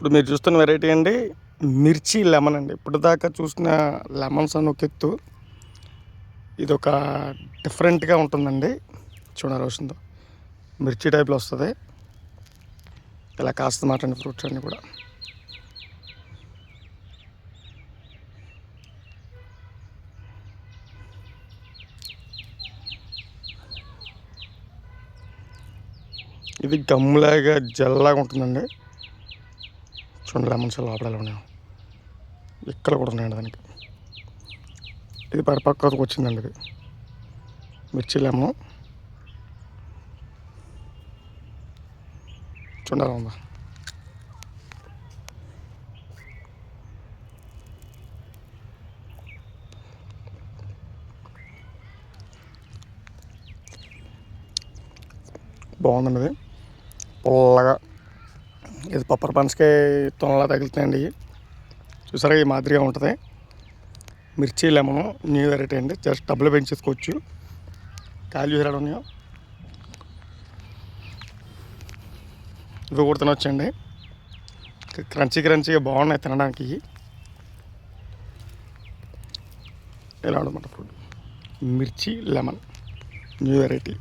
ఇప్పుడు మీరు చూస్తున్న వెరైటీ అండి మిర్చి లెమన్ అండి. ఇప్పుడు దాకా చూసిన లెమన్స్ అని ఒక ఎత్తు. ఇది ఒక డిఫరెంట్గా ఉంటుందండి. చూడాలి వస్తుందో మిర్చి టైప్లో వస్తుంది. ఇలా కాస్త అండి ఫ్రూట్స్ అన్నీ కూడా. ఇది గమ్ములాగా జల్లాగా ఉంటుందండి. చూడండి లెమన్స్ లోపల ఎలా ఉన్నాయో ఇక్కడ కూడా ఉన్నాయండి దానికి. ఇది పరిపక్వతకు వచ్చిందండి ఇది. మిర్చి లెమన్. చూడండి ఎలా ఉందా. బాగుందండి ఇది. పుల్లగా ఇది పప్పర్ పనసకాయ తొనలా తగులుతాయండి. చూసారా ఈ మాదిరిగా ఉంటుంది. మిర్చి లెమన్ న్యూ వెరైటీ అండి. జస్ట్ డబ్బులు పెంచేసుకోవచ్చు కాయలు చూసారా ఉన్నాయో? ఇవి కూడా తినొచ్చండి. క్రంచీ క్రంచీగా బాగున్నాయి తినడానికి. ఇలా ఉండమాట ఫుడ్ మిర్చి లెమన్ న్యూ వెరైటీ.